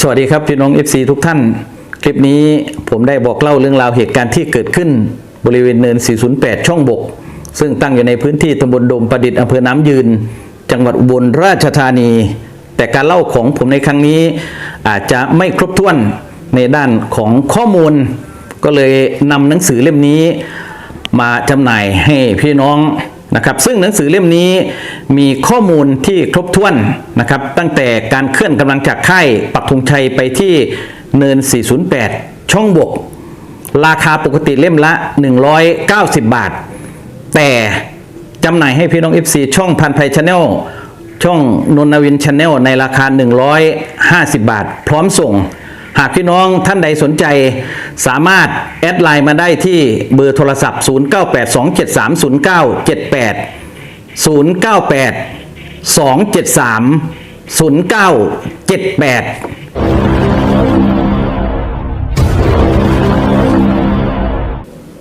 สวัสดีครับพี่น้อง FC ทุกท่าน คลิปนี้ผมได้บอกเล่าเรื่องราวเหตุการณ์ที่เกิดขึ้น บริเวณเนิน 408 ช่องบก ซึ่งตั้งอยู่ในพื้นที่ตำบลดมประดิษฐ์อำเภอน้ำยืน จังหวัดอุบลราชธานี แต่การเล่าของผมในครั้งนี้ อาจจะไม่ครบถ้วนในด้านของข้อมูล ก็เลยนำหนังสือเล่มนี้ มาจำหน่ายให้พี่น้อง นะครับซึ่งหนังสือเล่มนี้มีข้อมูลที่ครบถ้วนนะครับตั้งแต่การเคลื่อนกำลังจากค่ายปักธงชัยไปที่เนิน 408 ช่องบก ราคาปกติเล่มละ 190 บาท แต่จำหน่ายให้พี่น้อง FC ช่องพันไพชาแนลช่องนนวินชาแนลในราคา 150 บาท พร้อมส่ง หากพี่น้องท่านใดสนใจ สามารถแอดไลน์มาได้ที่เบอร์โทรศัพท์ 0982730978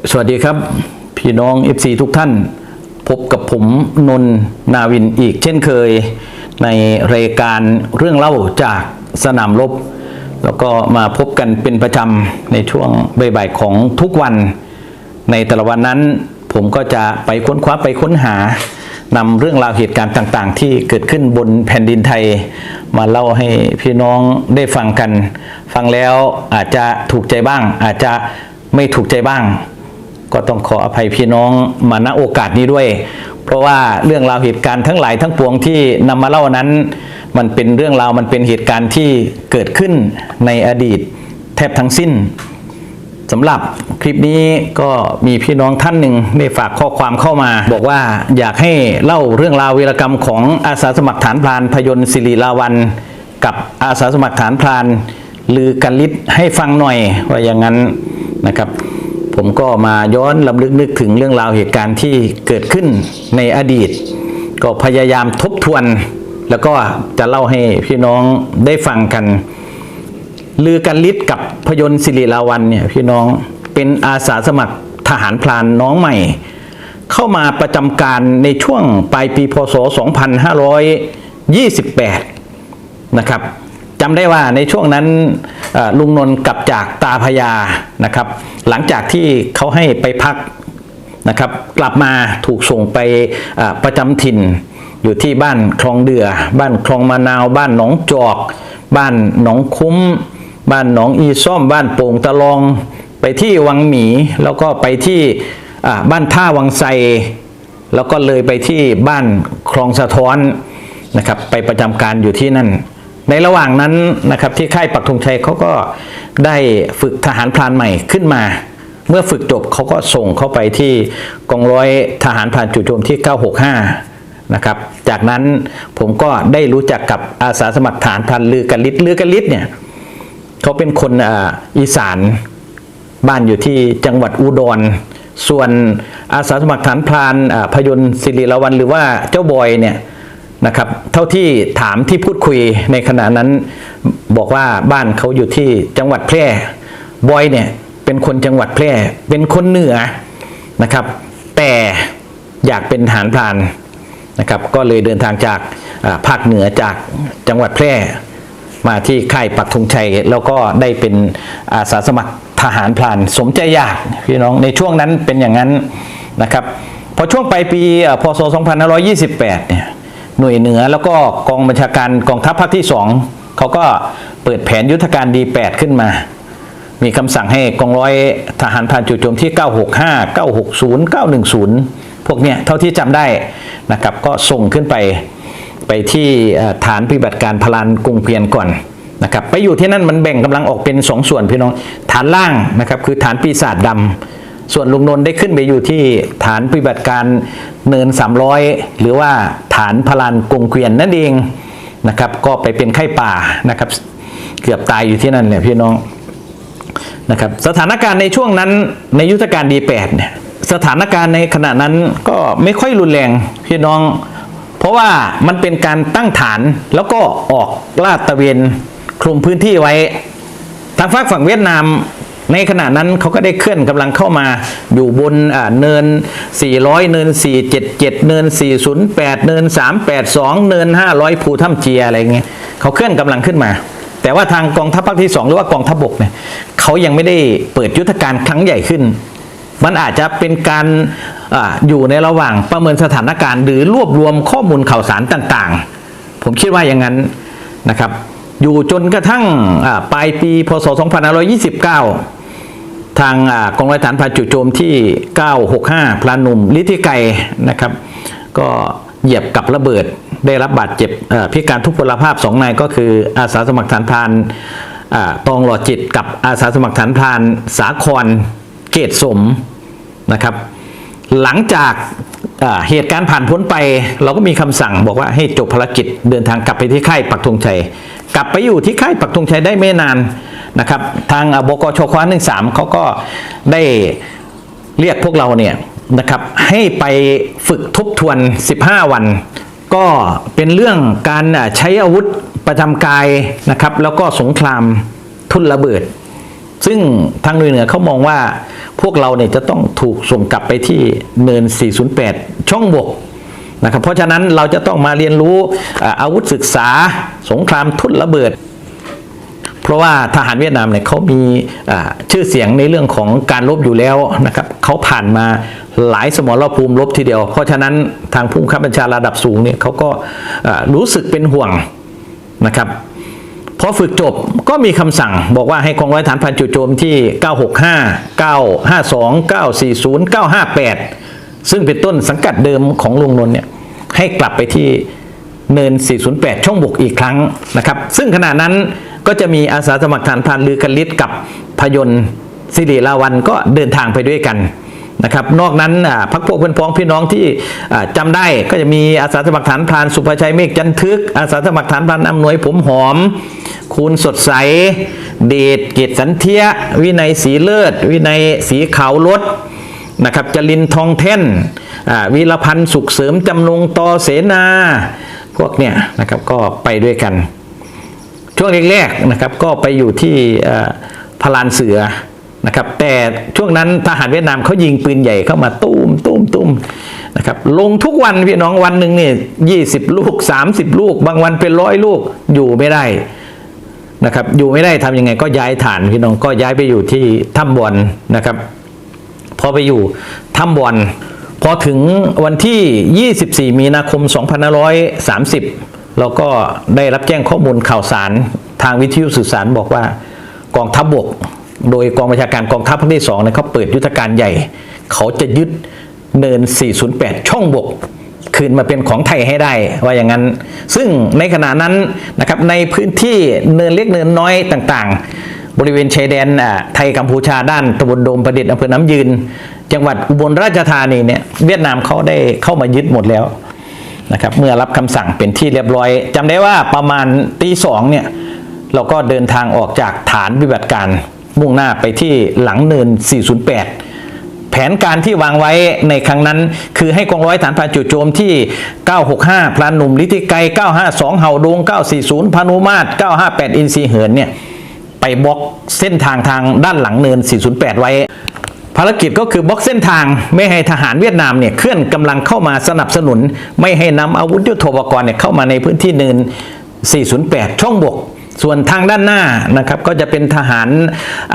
098-273-0978 สวัสดีครับ พี่น้อง FC ทุกท่าน พบกับผมนนท์นาวินอีกเช่นเคย ในรายการเรื่องเล่าจากสนามรบ แล้วก็มาพบกันเป็นประจำในช่วงบ่ายๆของทุกวัน ในแต่ละวันนั้น ผมก็จะไปค้นคว้าไปค้นหานำเรื่องราวเหตุการณ์ต่างๆ ที่เกิดขึ้นบนแผ่นดินไทย มาเล่าให้พี่น้องได้ฟังกัน ฟังแล้วอาจจะถูกใจบ้าง อาจจะไม่ถูกใจบ้าง ก็ต้องขออภัยพี่น้องมาณโอกาสนี้ด้วย เพราะว่าเรื่องราวเหตุการณ์ทั้งหลายทั้งปวงที่นำมาเล่านั้น มันเป็นเรื่องราวมันเป็นเหตุการณ์ที่เกิดขึ้นในอดีตแทบทั้งสิ้นสำหรับคลิปนี้ก็มีพี่น้องท่านหนึ่งได้ฝากข้อความเข้ามา บอกว่าอยากให้เล่าเรื่องราววีรกรรมของอาสาสมัครฐานพรานพยนต์ศิริลาวัน กับอาสาสมัครฐานพรานลือกันลิศให้ฟังหน่อยว่าอย่างนั้นนะครับ ผมก็มาย้อนลำลึกนึกถึงเรื่องราวเหตุการณ์ที่เกิดขึ้นในอดีต ก็พยายามทบทวน แล้วก็จะเล่าให้พี่น้องได้ฟังกัน ลือกันลิศกับพยนต์ศิริลาวันเนี่ยพี่น้องเป็นอาสาสมัครทหารพรานน้องใหม่ เข้ามาประจำการในช่วงปลายปีพศ 2528 นะครับจำได้ว่าในช่วงนั้นลุงนนท์กลับจากตาพยานะครับ หลังจากที่เขาให้ไปพักนะครับ กลับมาถูกส่งไปประจำถิ่น อยู่ที่บ้านคลองเดือ บ้านคลองมะนาว บ้านหนองจอก บ้านหนองคุ้ม บ้านหนองอีซ่อมบ้านโป่งตะลอง ไปที่วังหมี แล้วก็ไปที่บ้านท่าวังไซแล้วก็เลยไปที่บ้านคลองสะท้อนนะครับ ไปประจำการอยู่ที่นั่น ในระหว่างนั้นนะครับที่ค่ายปักธงชัยเขาก็ได้ฝึกทหารพรานใหม่ขึ้นมา เมื่อฝึกจบเขาก็ส่งเข้าไปที่กองร้อยทหารพรานจู่โจมที่ 965 นะครับ จากนั้นผมก็ได้รู้จักกับอาสาสมัครฐานพรานลือกันลิศลือกันลิศเนี่ยเขาเป็นคนอ,อีสานบ้านอยู่ที่จังหวัดอุดร ส่วนอาสาสมัครฐานพรานพยนต์ศิริละวันหรือว่าเจ้าบอยเนี่ยนะครับ เท่าที่ถามที่พูดคุยในขณะนั้นบอกว่าบ้านเขาอยู่ที่จังหวัดแพร่บอยเนี่ยเป็นคนจังหวัดแพร่เป็นคนเหนือนะครับ แต่อยากเป็นทหารพราน นะครับ ก็เลยเดินทางจากภาคเหนือจากจังหวัดแพร่มาที่ค่ายปักธงชัย แล้วก็ได้เป็นอาสาสมัครทหารพรานสมใจอยากพี่น้องในช่วงนั้นเป็นอย่างนั้นนะครับพอช่วงปลายปีเอ่อพศ 2528 เนี่ยหน่วยเหนือแล้วก็กองบัญชาการกองทัพภาคที่ 2 เขาก็เปิดแผนยุทธการดี 8 ขึ้นมา มีคำสั่งให้กองร้อยทหารพรานจู่โจมที่ 965 960 910 พวกเนี้ยเท่าที่จำได้นะครับก็ส่งขึ้นไปไปที่ฐานปฏิบัติการพลานกรุงเพียนก่อนนะครับไปอยู่ที่นั่นมันแบ่งกำลังออกเป็นสองส่วนพี่น้องฐานล่างนะครับคือฐานปีศาจดำส่วนลุงนนท์ได้ขึ้นไปอยู่ที่ฐานปฏิบัติการเนิน 300 หรือว่าฐานพลานกรุงเกวียนนั่นเองนะครับก็ไปเป็นไข้ป่านะครับเกือบตายอยู่ที่นั่นเลยพี่น้องนะครับสถานการณ์ในช่วงนั้นในยุทธการดีแปดเนี่ย สถานการณ์ในขณะนั้นก็ไม่ค่อยรุนแรงพี่น้อง เพราะว่ามันเป็นการตั้งฐานแล้วก็ออกลาดตระเวนคลุมพื้นที่ไว้ ทางฝั่งฝั่งเวียดนามในขณะนั้นเขาก็ได้เคลื่อนกำลังเข้ามาอยู่บนเนิน 400 เนิน 477 เนิน 408 เนิน 382 เนิน 500 ภูถ้ำเจียอะไรเงี้ยเขาเคลื่อนกำลังขึ้นมา แต่ว่าทางกองทัพภาคที่ 2 หรือว่ากองทัพบกเนี่ยเขายังไม่ได้เปิดยุทธการครั้งใหญ่ขึ้น มันอาจจะเป็นการออยู่ในระหว่างประเมินสถานการณ์ หรือรวบรวมข้อมูลข่าวสารต่างๆ ผมคิดว่าอย่างนั้นนะครับ อยู่จนกระทั่งปลายปีพศ 2529 ทางอกองร้อยฐานพราจู่โจมที่ 965 พลานุ่มลิธิไกนะครับ ก็เหยียบกับระเบิดได้รับบาดเจ็บพิการทุพพลภาพสองนายก็คืออาสาสมัครฐานพรานอตองหล่อจิตกับอาสาสมัครฐานพรานสาครเกตสม นะครับ หลังจากเหตุการณ์ผ่านพ้นไป เราก็มีคำสั่งบอกว่าให้จบภารกิจเดินทางกลับไปที่ค่ายปักธงชัย กลับไปอยู่ที่ค่ายปักธงชัยได้ไม่นานนะครับทางอบกชควาหนึ่งสามเขาก็ได้เรียกพวกเราเนี่ยนะครับให้ไปฝึกทบทวน 15 วัน ก็เป็นเรื่องการใช้อาวุธประจำกายนะครับ แล้วก็สงครามทุนระเบิด ซึ่งทางหน่วยเหนือเขามองว่าพวกเราเนี่ยจะต้องถูกส่งกลับไปที่เนิน 408 ช่องบกนะครับเพราะฉะนั้นเราจะต้องมาเรียนรู้อาวุธศึกษาสงครามทุนระเบิด เพราะว่าทหารเวียดนามเนี่ยเขามีชื่อเสียงในเรื่องของการรบอยู่แล้วนะครับเขาผ่านมาหลายสมรภูมิรบทีเดียว เพราะฉะนั้นทางผู้บังคับบัญชาระดับสูงเนี่ยเขาก็รู้สึกเป็นห่วงนะครับ พอฝึกจบก็มีคำสั่งบอกว่าให้กองร้อยฐานพันจู่โจมที่ 965 952 940 958 ซึ่งเป็นต้นสังกัดเดิมของลุงนนท์เนี่ยให้กลับไปที่เนิน 408 ช่องบกอีกครั้งนะครับ ซึ่งขณะนั้นก็จะมีอาสาสมัครฐานพรานลือกันลิศกับพยนต์สิริลาวันก็เดินทางไปด้วยกัน นะครับนอกนั้นพักพวกเพื่อนพ้องพี่น้องที่อ่าจำได้ก็จะมีอาสาสมัครฐานพรานสุภชัยเมฆจันทึก อาสาสมัครฐานพรานอำนวยผมหอมคูณสดใส เดชเกตสันเทีย วินัยสีเลิศ วินัยสีขาวรถนะครับจรินทองแท่นวีรพันธ์สุขเสริมจำนงตอเสนา พวกเนี่ยนะครับก็ไปด้วยกัน ช่วงแรกๆนะครับก็ไปอยู่ที่พลานเสือ นะครับแต่ช่วงนั้นทหารเวียดนามเขายิงปืนใหญ่เข้ามาตุ้มตุ้มตุ้มนะครับลงทุกวันพี่น้องวันหนึ่งเนี่ยยี่สิบลูก 30 ลูก บางวันเป็นร้อยลูกอยู่ไม่ได้นะครับอยู่ไม่ได้ทำยังไงก็ย้ายฐานพี่น้องก็ย้ายไปอยู่ที่ถ้ำบอลนะครับ พอไปอยู่ถ้ำบอลพอถึงวันที่ 24 มีนาคม 2530 เราก็ได้รับแจ้งข้อมูลข่าวสารทางวิทยุสื่อสารบอกว่ากองทัพบบก โดยกองบัญชาการกองทัพภาคที่2เนี่ยเขาเปิดยุทธการใหญ่ เขาจะยึดเนิน 408 ช่องบก คืนมาเป็นของไทยให้ได้ว่าอย่างนั้น ซึ่งในขณะนั้นนะครับในพื้นที่เนินเล็กเนินน้อยต่างๆ บริเวณชายแดนไทยกัมพูชาด้านตำบลโดมประดิษฐ์อำเภอน้ำยืน จังหวัดอุบลราชธานีเนี่ยเวียดนามเขาได้เข้ามายึดหมดแล้วนะครับเมื่อรับคำสั่งเป็นที่เรียบร้อยจำได้ว่าประมาณตีสองเนี่ยเราก็เดินทางออกจากฐานปฏิบัติการ มุ่งหน้าไปที่หลังเนิน 408 แผนการที่วางไว้ในครั้งนั้น คือให้กองร้อยฐานพรานจู่โจมที่ 965 พลานหนุ่มลิธิไก952 เห่าดง 940 พานุมาตร 958 อินทรีเหินเนี่ยไปบล็อกเส้นทางทางด้านหลังเนิน 408 ไว้ ภารกิจก็คือบล็อกเส้นทางไม่ให้ทหารเวียดนามเนี่ยเคลื่อนกำลังเข้ามาสนับสนุน ไม่ให้นำอาวุธยุทโธปกรณ์เนี่ยเข้ามาในพื้นที่เนิน 408 ช่องบก ส่วนทางด้านหน้านะครับก็จะเป็นทหาร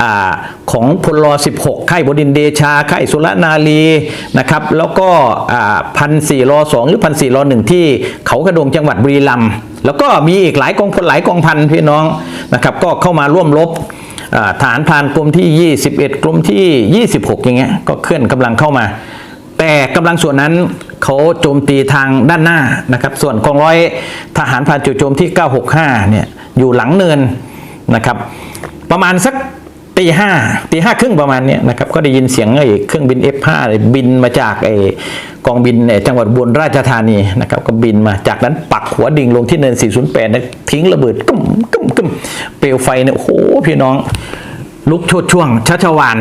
อาของพลร16 ค่ายบดินเดชา ค่ายสุรนารีนะครับแล้วก็พันสี่รอสองหรือพันสี่รอหนึ่งที่เขากระดงจังหวัดบุรีรัมย์แล้วก็มีอีกหลายกองพลหลายกองพันพี่น้องนะครับก็เข้ามาร่วมรบฐานพานกรมที่ 21กรมที่ 26 อย่างเงี้ยก็เคลื่อนกำลังเข้ามา แต่กำลังส่วนนั้นเขาโจมตีทางด้านหน้านะครับส่วนกองร้อยทหารพานจู่โจมที่ 965 เนี่ย อยู่หลังเนินนะครับ ประมาณสักตีห้าตีห้าครึ่งประมาณนี้นะครับก็ได้ยินเสียงไอ้เครื่องบิน F5 บินมาจากไอ้กองบินไอ้จังหวัดอุบลราชธานีนะครับก็บินมาจากนั้นปักหัวดิ่งลงที่เนิน 408นะทิ้งระเบิดกึ้มกึ้มกึ้มเปลวไฟเนี่ยโอ้โหพี่น้อง ลุกโชดช่วงชัชวาน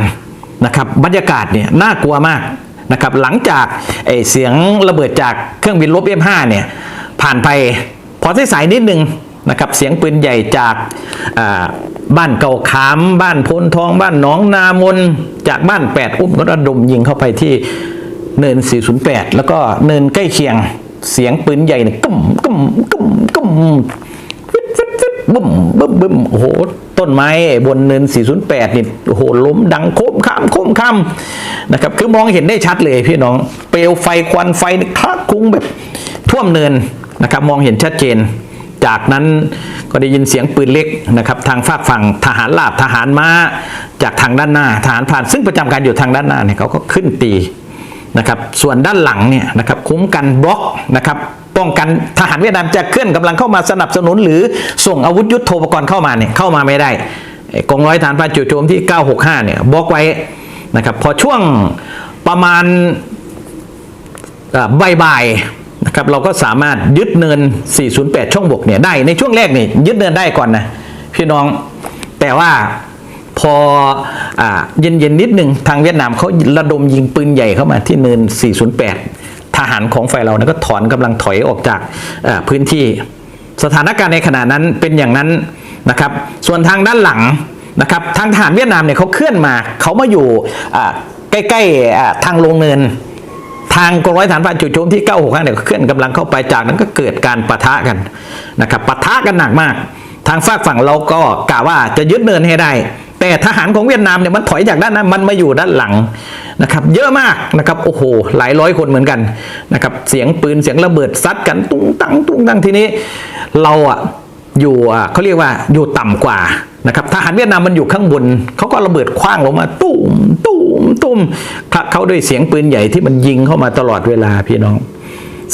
นะครับบรรยากาศเนี่ยน่ากลัวมากนะครับหลังจากไอ้เสียงระเบิดจากเครื่องบินลบ F5 เนี่ยผ่านไปพอสายๆนิดนึง นะครับเสียงปืนใหญ่จากบ้านเก่าขาม บ้านพลทอง บ้านหนองนามนจากบ้านแปดอุ้มก็ระดมยิงเข้าไปที่เนิน 408 แล้วก็เนินใกล้เคียงเสียงปืนใหญ่เนี่ยกึ่มกึ่มกึ่มกึ่มฟึดฟึดฟึดบึ้มบึ้มบึ้มโอ้โหต้นไม้บนเนิน 408 นี่โอ้โหล้มดังโคมข้ามโคมข้ามนะครับ คือมองเห็นได้ชัดเลยพี่น้อง เปลวไฟควันไฟคลักคลุ้งแบบท่วมเนินนะครับ มองเห็นชัดเจน จากนั้นก็ได้ยินเสียงปืนเล็กนะครับทางฝากฝั่งทหารลาบทหารม้าจากทางด้านหน้า ทหารพรานซึ่งประจำการอยู่ทางด้านหน้าเนี่ยเขาก็ขึ้นตีนะครับส่วนด้านหลังเนี่ยนะครับคุ้มกันบล็อกนะครับป้องกันทหารเวียดนามจะเคลื่อนกำลังเข้ามาสนับสนุน หรือส่งอาวุธยุโทโธปกรณ์เข้ามาเนี่ยเข้ามาไม่ได้กองร้อยฐานพรานจู่โจมที่ 965 เนี่ยบล็อกไว้นะครับพอช่วงประมาณบ่าย นะครับเราก็สามารถยึดเนิน 408 ช่องบกเนี่ยได้ในช่วงแรกนี่ยึดเนินได้ก่อนนะพี่น้องแต่ว่าพออเย็นๆนิดหนึ่งทางเวียดนามเขาระดมยิงปืนใหญ่เข้ามาที่เนิน 408 ทหารของฝ่ายเรานะก็ถอนกำลังถอยออกจากพื้นที่สถานการณ์ในขณะนั้นเป็นอย่างนั้นนะครับ ส่วนทางด้านหลังนะครับทางทหารเวียดนามเนี่ยเขาเคลื่อนมาเขามาอยู่ใกล้ๆทางลงเนิน ทางกองร้อยฐานพรานจู่โจมที่ 965เนี่ยเคลื่อนกำลังเข้าไปจากนั้นก็เกิดการปะทะกันนะครับปะทะกันหนักมาก ทางฝากฝั่งเราก็กล่าวว่าจะยึดเนินให้ได้ แต่ทหารของเวียดนามเนี่ยมันถอยจากด้านนั้นมันมาอยู่ด้านหลังนะครับเยอะมากนะครับโอ้โหหลายร้อยคนเหมือนกันนะครับเสียงปืนเสียงระเบิดซัดกันตุ้งตังตุ้งตังทีนี้ เราอะอยู่อะเขาเรียกว่าอยู่ต่ำกว่า นะครับทหารเวียดนามมันอยู่ข้างบนเขาก็ระเบิดคว้างลงมาตุ้มตุ้มตุ้มคละเขาด้วยเสียงปืนใหญ่ที่มันยิงเข้ามาตลอดเวลาพี่น้อง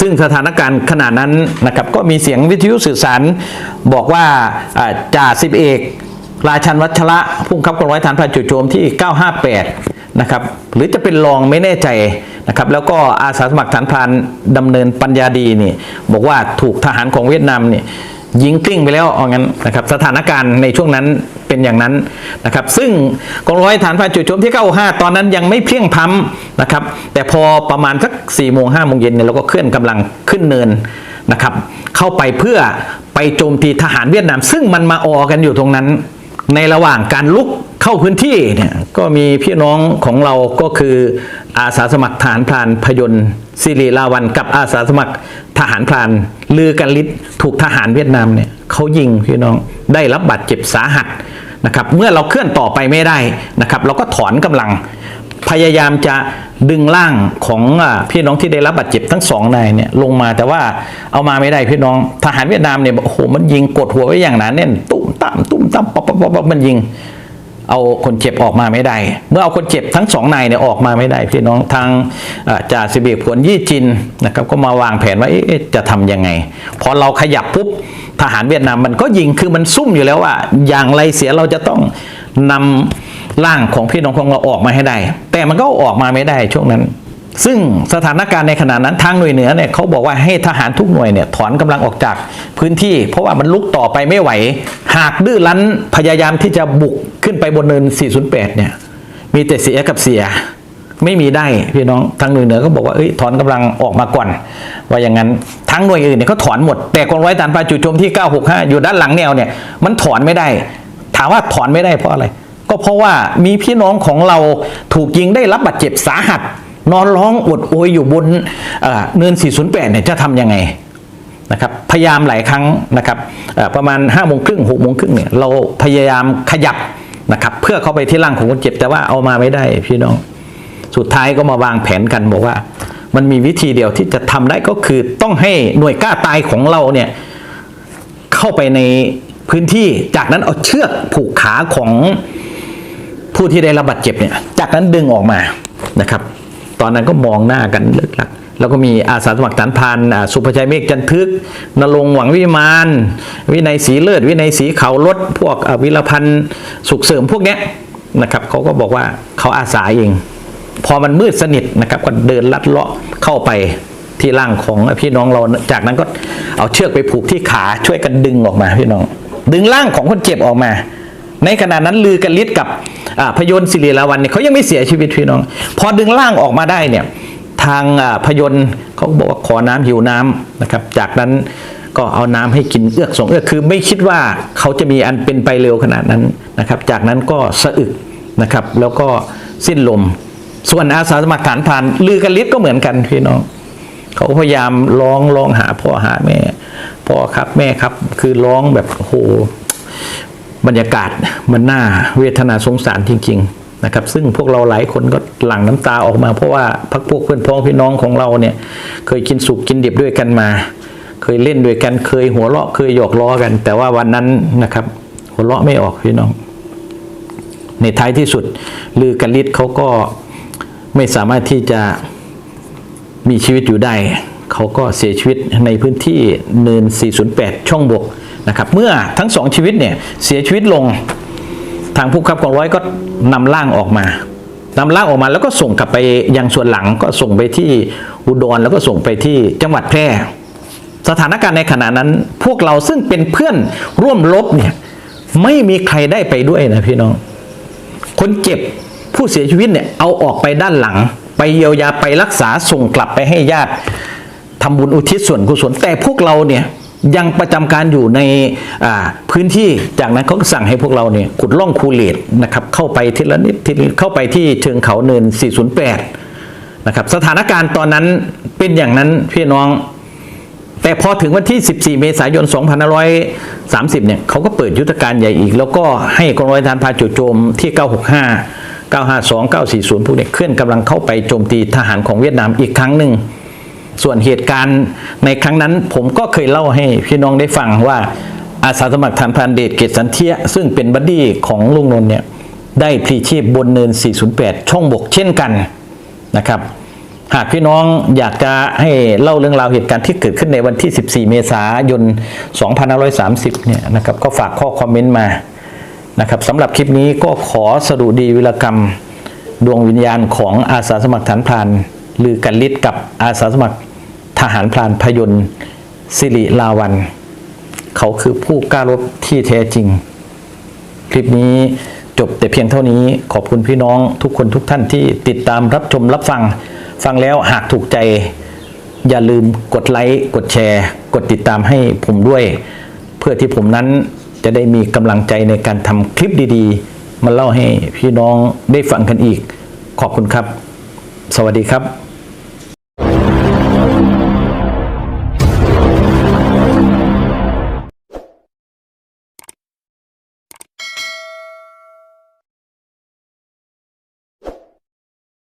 ซึ่งสถานการณ์ขนาดนั้นนะครับก็มีเสียงวิทยุสื่อสารบอกว่าจ่าสิบเอก ราชันวัชระผู้บังคับกองร้อยฐานพรานจู่โจมที่ 958 นะครับหรือจะเป็นรองไม่แน่ใจนะครับแล้วก็อาสาสมัครฐานพรานดำเนินปัญญาดีนี่บอกว่าถูกทหารของเวียดนามเนี่ ยิงกลิ้งไปแล้วเอางั้นนะครับสถานการณ์ในช่วงนั้นเป็นอย่างนั้นนะครับ ซึ่งกองร้อยฐานฝ่านจู่โจมที่95ตอนนั้นยังไม่เพียงพล้ำนะครับ แต่พอประมาณสัก4โมง5โมงเย็นเนี่ยเราก็เคลื่อนกำลังขึ้นเนินนะครับ เข้าไปเพื่อไปโจมตีทหารเวียดนาม ซึ่งมันมาออกันอยู่ตรงนั้น ในระหว่างการลุก เข้าพื้นที่เนี่ยก็มีพี่น้องของเราก็คืออาสาสมัครทหารพรานพยนต์สิริลาวันกับอาสาสมัครทหารพรานลือกันลิศถูกทหารเวียดนามเนี่ยเขายิงพี่น้องได้รับบาดเจ็บสาหัสนะครับเมื่อเราเคลื่อนต่อไปไม่ได้นะครับ เราก็ถอนกำลังพยายามจะดึงร่างของพี่น้องที่ได้รับบาดเจ็บทั้งสองนายเนี่ยลงมาแต่ว่าเอามาไม่ได้พี่น้องทหารเวียดนามเนี่ยโอ้โหมันยิงกดหัวไว้อย่างหนาแน่นตุ้มตามตุ้มตามปั๊บปั๊บปั๊บปั๊บมันยิง เอาคนเจ็บออกมาไม่ได้ เมื่อเอาคนเจ็บทั้งสองนายเนี่ยออกมาไม่ได้พี่น้องทางจ่าสิบเอกผลยี่จินนะครับก็มาวางแผนว่าจะทำยังไง พอเราขยับปุ๊บทหารเวียดนามมันก็ยิงคือมันซุ่มอยู่แล้วว่า อย่างไรเสียเราจะต้องนำร่างของพี่น้องของเราออกมาให้ได้ แต่มันก็ออกมาไม่ได้ช่วงนั้น ซึ่งสถานการณ์ในขณะนั้นทางหน่วยเหนือเนี่ยเขาบอกว่าให้ทหารทุกหน่วยเนี่ยถอนกำลังออกจากพื้นที่ เพราะว่ามันลุกต่อไปไม่ไหว หากดื้อรั้นพยายามที่จะบุกขึ้นไปบนเนิน 408 เนี่ย มีแต่เสียกับเสีย ไม่มีได้พี่น้องทางหน่วยเหนือก็บอกว่าเอ้ยถอนกำลังออกมาก่อน ว่าอย่างนั้นทั้งหน่วยอื่นเนี่ยเขาถอนหมด แต่กองร้อยฐานพราจู่โจมที่ 965 อยู่ด้านหลังแนวเนี่ยมันถอนไม่ได้ ถามว่าถอนไม่ได้เพราะอะไร ก็เพราะว่ามีพี่น้องของเราถูกยิงได้รับบาดเจ็บสาหัส นอนร้องอดโอยอยู่บนเอ่นิน 408 เนี่ยจะทำยังไงนะครับพยายามหลายครั้งนะครับประมาณ5้าโมงครึ่งหกโมงครึ่งเนี่ยเราพยายามขยับนะครับเพื่อเข้าไปที่ร่างของคนเจ็บแต่ว่าเอามาไม่ได้พี่น้อง สุดท้ายก็มาวางแผนกันบอกว่า มันมีวิธีเดียวที่จะทำได้ก็คือต้องให้หน่วยกล้าตายของเราเนี่ยเข้าไปในพื้นที่จากนั้นเอาเชือกผูกขาของผู้ที่ได้รับบาดเจ็บเนี่ยจากนั้นดึงออกมานะครับ ตอนนั้นก็มองหน้ากันเลิกลักแล้วก็มีอาสาสมัครฐานพรานสุภชัยเมฆจันทึกนรงหวังวิมาน วินัยศรีเลิศ วินัยศรีเขารถพวกวิรพันธ์สุขเสริมพวกเนี้ยนะครับเขาก็บอกว่าเขาอาสาเอง พอมันมืดสนิทนะครับก็เดินลัดเลาะเข้าไปที่ร่างของพี่น้องเราจากนั้นก็เอาเชือกไปผูกที่ขาช่วยกันดึงออกมาพี่น้อง ดึงร่างของคนเจ็บออกมา ในขณะนั้นลือกันลิศกับ พยนต์ศิริลาวันเนี่ยเขายังไม่เสียชีวิตพี่น้อง พอดึงร่างออกมาได้เนี่ยทางอ่าพยนต์เขาบอกว่าขอน้ำหิวน้ำนะครับ จากนั้นก็เอาน้ำให้กินเอื้อกสองเอื้อกคือไม่คิดว่าเขาจะมีอันเป็นไปเร็วขนาดนั้นนะครับ จากนั้นก็สะอึกนะครับ แล้วก็สิ้นลม ส่วนอาสาสมัครฐานพรานลือกันลิศก็เหมือนกันพี่น้องเขาพยายามร้องร้องหาพ่อหาแม่พ่อครับแม่ครับ คือร้องแบบโห บรรยากาศมันน่าเวทนาสงสารจริง ๆนะครับ ซึ่งพวกเราหลายคนก็หลั่งน้ำตาออกมา เพราะว่าพักพวกเพื่อนพ้องพี่น้องของเราเนี่ย เคยกินสุกกินดิบด้วยกันมา เคยเล่นด้วยกันเคยหัวเราะเคยหยอกล้อกัน แต่ว่าวันนั้นนะครับ หัวเราะไม่ออกพี่น้อง ในท้ายที่สุดลือกันลิศเขาก็ไม่สามารถที่จะมีชีวิตอยู่ได้ เขาก็เสียชีวิตในพื้นที่เนิน 408 ช่องบก นะครับเมื่อทั้งสองชีวิตเนี่ยเสียชีวิตลงทางผู้ขับกองร้อยก็นำร่างออกมานำร่างออกมาแล้วก็ส่งกลับไปยังส่วนหลังก็ส่งไปที่อุดรแล้วก็ส่งไปที่จังหวัดแพร่ สถานการณ์ในขณะนั้น พวกเราซึ่งเป็นเพื่อนร่วมรบเนี่ยไม่มีใครได้ไปด้วยนะพี่น้อง คนเจ็บผู้เสียชีวิตเนี่ยเอาออกไปด้านหลัง ไปเยียวยาไปรักษาส่งกลับไปให้ญาติทำบุญอุทิศส่วนกุศลแต่พวกเราเนี่ย ยังประจำการอยู่ในพื้นที่จากนั้นเขาสั่งให้พวกเราเนี่ยขุดล่องคูเลตนะครับเข้าไปทีละนิดทีเข้าไปที่เชิงเขาเนิน 408 นะครับสถานการณ์ตอนนั้นเป็นอย่างนั้นพี่น้อง แต่พอถึงวันที่ 14 เมษายน 2530 เนี่ยเขาก็เปิดยุทธการใหญ่อีก แล้วก็ให้กองร้อยทหารพาจู่โจมที่ 965 952 940 พวกเนี้เคลื่อนกำลังเข้าไปโจมตีทหารของเวียดนามอีกครั้งหนึ่ง ส่วนเหตุการณ์ในครั้งนั้นผมก็เคยเล่าให้พี่น้องได้ฟังว่าอาสาสมัครฐานพรานเดชเกตสันเทีย ซึ่งเป็นบัดดี้ของลุงนนท์เนี่ยได้พลีชีพบนเนิน 408 ช่องบกเช่นกันนะครับ หากพี่น้องอยากจะให้เล่าเรื่องราวเหตุการณ์ที่เกิดขึ้นในวันที่ 14 เมษายน 2530 เนี่ยนะครับก็ฝากข้อคอมเมนต์มานะครับสำหรับคลิปนี้ก็ขอสรุดีวิรกรรม ดวงวิญญาณของอาสาสมัครฐานพราน ลือกันลิศกับอาสาสมัครทหารพรานพยนต์สิริลาวัน เขาคือผู้กล้ารบที่แท้จริง คลิปนี้จบแต่เพียงเท่านี้ขอบคุณพี่น้องทุกคนทุกท่านที่ติดตามรับชมรับฟัง ฟังแล้วหากถูกใจ อย่าลืมกดไลค์กดแชร์ กดติดตามให้ผมด้วย เพื่อที่ผมนั้นจะได้มีกำลังใจในการทำคลิปดีๆ มาเล่าให้พี่น้องได้ฟังกันอีก ขอบคุณครับ สวัสดีครับ